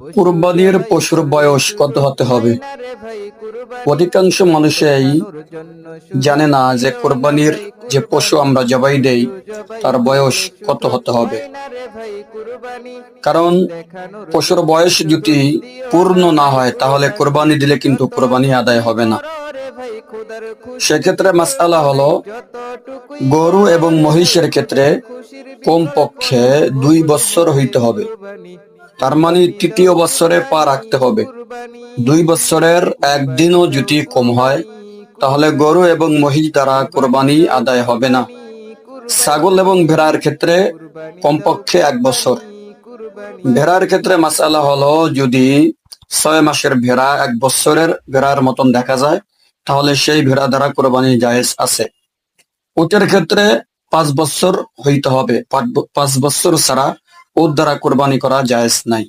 কুরবানির পশুর বয়স কত হতে হবে? অধিকাংশ মানুষই জানে না যে কোরবানির যে পশু আমরা জবাই দেই, তার বয়স কত হতে হবে। কারণ পশুর বয়স যদি পূর্ণ না হয়, তাহলে কোরবানি দিলে কিন্তু কোরবানি আদায় হবে না। সেক্ষেত্রে মাসালা হলো, গরু এবং মহিষের ক্ষেত্রে কমপক্ষে দুই বছর হইতে হবে। তার মানে তৃতীয় বছরে পা রাখতে হবে। দুই বছরের একদিনও যদি কম হয়, তাহলে গরু এবং মহিষ দ্বারা কোরবানি আদায় হবে না। ছাগল এবং ভেড়ার ক্ষেত্রে কমপক্ষে এক বছর। ভেড়ার ক্ষেত্রে মাসালা হলো, যদি ছয় মাসের ভেড়া এক বছরের ভেড়ার মতন দেখা যায়, তাহলে সেই ভেড়া দ্বারা কোরবানি জায়েজ আছে। উটের ক্ষেত্রে পাঁচ বছর হইতে হবে। পাঁচ বছর ছাড়া ওর দ্বারা কোরবানি করা জায়েজ নাই।